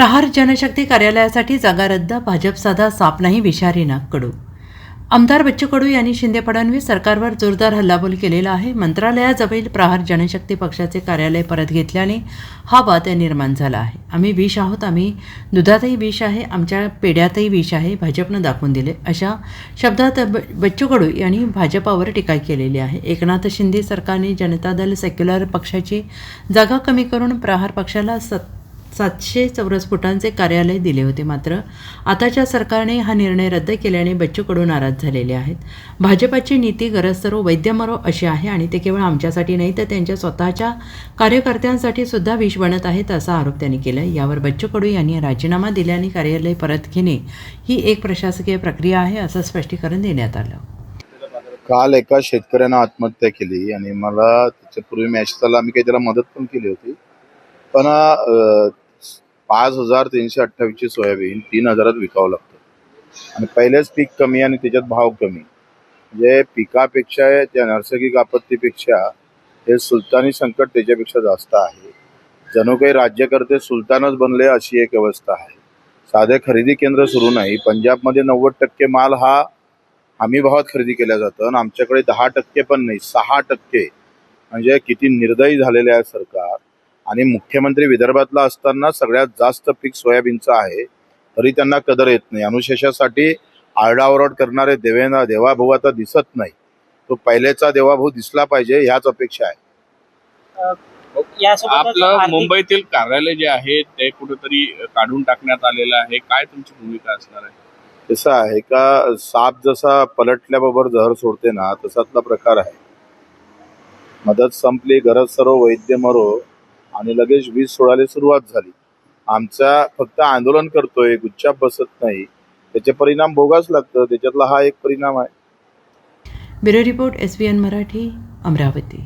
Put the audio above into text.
प्रहार जनशक्ती कार्यालयासाठी जागा रद्द भाजप साधा साप नाही विषारी नाक कडू. आमदार बच्चू कडू यांनी शिंदे फडणवीस सरकारवर जोरदार हल्लाबोल केलेला आहे. मंत्रालयाजवळील प्रहार जनशक्ती पक्षाचे कार्यालय परत घेतल्याने हा वाद निर्माण झाला आहे. आम्ही विष आहोत आम्ही दुधातही विष आहे आमच्या पेढ्यातही विष आहे भाजपनं दाखवून दिले. अशा शब्दात ब बच्चू कडू यांनी भाजपावर टीका केलेली आहे. एकनाथ शिंदे सरकारने जनता दल सेक्युलर पक्षाची जागा कमी करून प्रहार पक्षाला सत् सातशे चौरस फुटांचे कार्यालय दिले होते मात्र. आताच्या सरकारने हा निर्णय रद्द केल्याने बच्चू कडू नाराज झालेले आहेत. भाजपाची नीती गरज सरो वैद्य मरो अशी आहे आणि ते केवळ आमच्यासाठी नाही तर त्यांच्या स्वतःच्या कार्यकर्त्यांसाठी सुद्धा विष बनत आहेत असा आरोप त्यांनी केला यावर बच्चू कडू यांनी राजीनामा दिल्याने कार्यालय परत घेणे ही एक प्रशासकीय प्रक्रिया आहे असं स्पष्टीकरण देण्यात आलं. काल एका शेतकऱ्यानं आत्महत्या केली आणि मला त्याच्यापूर्वी मॅचला आम्ही काही त्याला मदत पण केली होती. पण पाच हजार तीनशे अठ्ठावीसची सोयाबीन तीन हजारात विकावं लागतं. आणि पहिलेच पीक कमी आणि त्याच्यात भाव कमी. म्हणजे पिकापेक्षा त्या नैसर्गिक आपत्तीपेक्षा हे सुलतानी संकट त्याच्यापेक्षा जास्त आहे. जणू काही राज्यकर्ते सुलतानच बनले अशी एक अवस्था आहे. साधे खरेदी केंद्र सुरू नाही. पंजाबमध्ये नव्वद टक्के माल हा हमी भावात खरेदी केल्या जातो आणि आमच्याकडे दहा टक्के पण नाही सहा टक्के. म्हणजे किती निर्दयी झालेले आहे सरकार. आणि मुख्यमंत्री विदर्भातला असताना सगळ्यात जास्त पीक सोयाबीनचं आहे तरी त्यांना कदर येत नाही. अनुशेषासाठी आरडाओरड करणारे देवेंद्र देवाभाऊ आता दिसत नाही. तो पहिलेचा देवाभाऊ दिसला पाहिजे ह्याच अपेक्षा आहे. आपलं मुंबईतील कार्यालय जे आहे ते कुठेतरी काढून टाकण्यात आलेलं आहे. काय तुमची भूमिका असणार आहे? कसं आहे का साप जसा पलटल्याबरोबर जहर सोडते ना तसातला प्रकार आहे. मदत संपली गरज सर्व वैद्य मरो आणि लगेच वीज सोडायला सुरुवात झाली. आमचा फक्त आंदोलन करतोय गुच्छाप बसत नाही. त्याचे परिणाम भोगाच लागतं त्याच्यातला हा एक परिणाम आहे. Bureau report S B N Marathi Amravati.